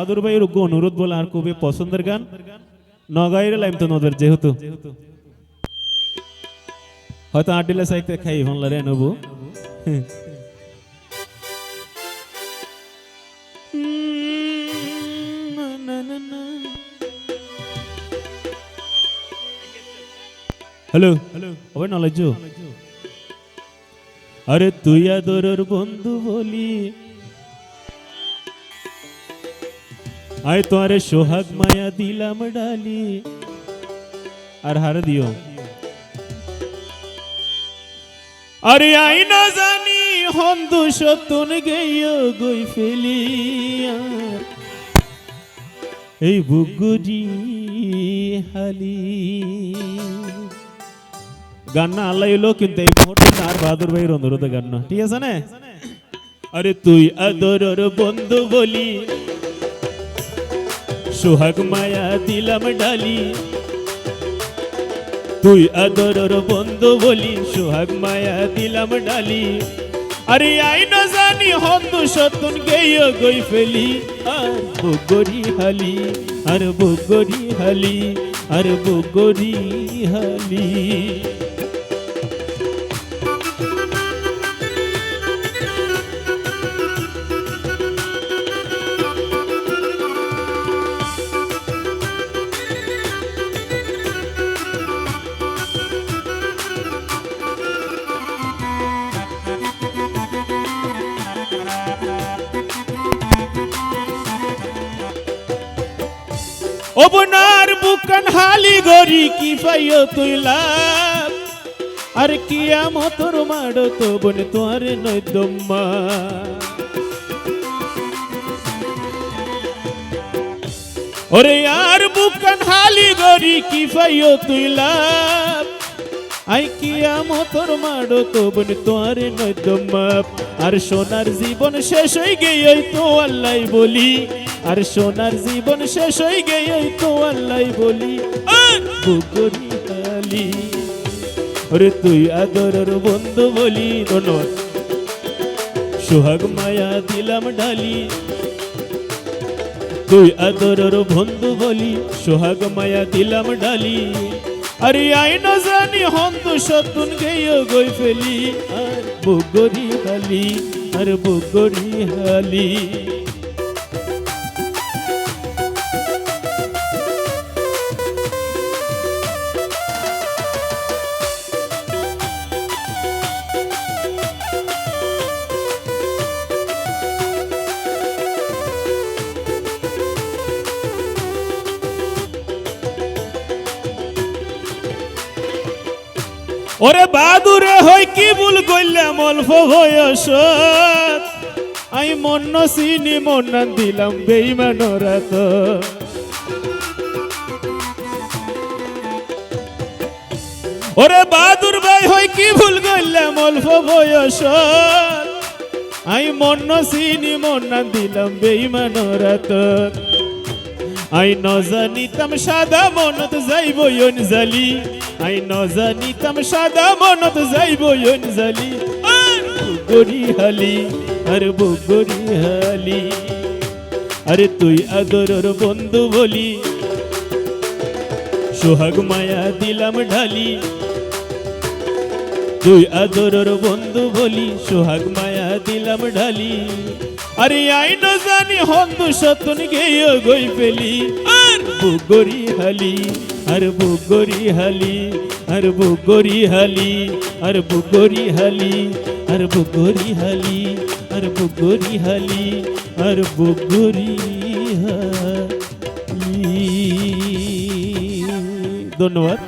বাহাদুর ভাইয়ের উগ্র অনুরোধ বলে আর খুবই পছন্দের গান। নগাইরে লাইম তো নদের যেহেতু। হয়তো আটিলা সাইতে খাই ভাঙলা রে নবু। হ্যালো ওই নলেজ। আরে তুই আদরের বন্ধু বলি। আয় তোরে সোহাগ মায়া দিলাম ডালি। আর হার দিও। আরে আই না জানি, হন্দু সতুন গেয় গই ফেলি আর এই বুগুজি হালি গান না আল্লাহ এলো, কিন্তু এই মুহূর্তে আর বাহাদুর ভাইয়ের অনুরোধে গান না। ঠিক আছে না? আরে তুই আদরের বন্ধু বলি। সোহাগ মায়া দিলাম ডালি। তুই আদরের বন্ধু বলি, সোহাগ মায়া দিলাম ডালি। আরে আই না জানি, হন্দু সতুন গেয় গই ফেলি। আর বুগরি হালি, আর বুগরি হালি, আর বুগরি হালি। অবনার বুকান হালি গরি কি পাইও তুইলা আর কি কিয়ামতর মাড়ো তো বোন, তোর নৈদম্মা ওরে আর বুকান হালি গরি কি পাইও তুই আই কিয়ামতর মাড়ো তো বন তোর নৈদম্মা আর সোনার জীবন শেষ হয়ে গেই তো আল্লাহ বলি। আর সোনার জীবন শেষ হয়ে গেই তো আল্লাহ বলি। বুকরি হালি ওরে তুই আদরের বন্ধু বলি, ধন্যবাদ। সোহাগ মায়া দিলাম ডালি, তুই আদরের বন্ধু বলি, সোহাগ মায়া দিলাম ডালি। আরে আই জানি হন্ত সতুন গেয় গই ফেলি আর বুগরি হালি আর বুগরি হালি। ওরে বাদুরে হই কি ভুল করলাম অল্প বয়স। আমি মন্ন চিনি মন্নান দিলাম বেইমানরা তো ওরে বাদুর ভাই হই কি ভুল করলাম অল্প বয়স। আমি মন্ন চিনি মন্নান দিলাম বেইমানরা তো আই ন জানিতাম সাদা মনত যাইব জালি আই ন জানিতাম সাদা মনত যাইব জালি। আর বুগরি হালি, আর বুগরি হালি। আরে তুই আদরের বন্ধু বলি। সোহাগ মায়া দিলাম ঢালি। তুই আদরের বন্ধু বলি, সোহাগ মায়া দিলাম ঢালি। আরে আই জানি হন্দু সতন গেয় গই পেলি আর বুগরি হালি। আর বুগরি হালি আর বুগরি হালি আর বুগরি হালি আর বুগরি হালি আর বুগরি হালি আর বুগরি হালি ধন্যবাদ